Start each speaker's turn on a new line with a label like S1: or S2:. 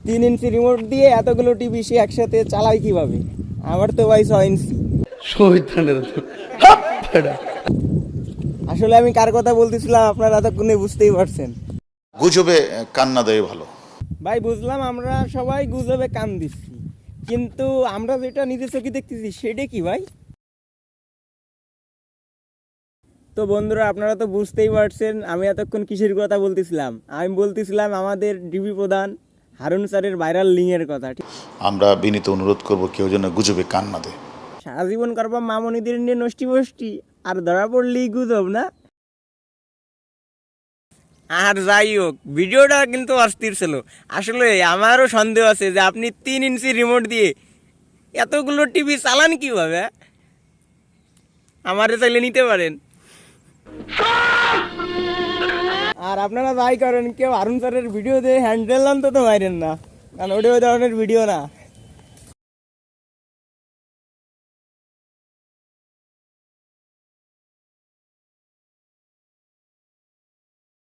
S1: তিন ইঞ্চি রিমোট দিয়ে এতগুলো টিভি সে একসাথে চালায় কীভাবে? আমার তো ভাই ছয় ইঞ্চি আসলে আমি কার কথা বলতেছিলাম আপনারা এতক্ষণে বুঝতেই পারছেন।
S2: গুজবে কান্না দেয় ভালো।
S1: ভাই বুঝলাম আমরা সবাই গুজবে কান দিচ্ছি। কিন্তু আমরা যেটা নিজের চোখে দেখতেছি সেটা কি ভাই? তো বন্ধুরা আপনারা তো বুঝতেই পারছেন আমি এতক্ষণ কিসের কথা বলতেছিলাম? আমি বলতেছিলাম আমাদের ডিবি প্রধান হারুন স্যারের ভাইরাল লিঙ্কের কথা ঠিক?
S2: আমরা বিনীত অনুরোধ করব কেউ যেন গুজবে কান না দেয়।
S1: সারা জীবন করবা মামনিদের নিয়ে নষ্টি বষ্টি আর ধরা পড়লেই গুজব না? আর যাই হোক ভিডিওটা কিন্তু অস্থির ছিল। আসলে আমারও সন্দেহ আছে যে আপনি তিন ইঞ্চি রিমোট দিয়ে এতগুলো টিভি চালান কীভাবে আমারে চাইলে নিতে পারেন। আর আপনারা যাই করেন, কেউ আরুন স্যারের ভিডিও দিয়ে হ্যান্ডেল আনতে তো মারেন না। কারণ ওটা ওই ধরনের ভিডিও না।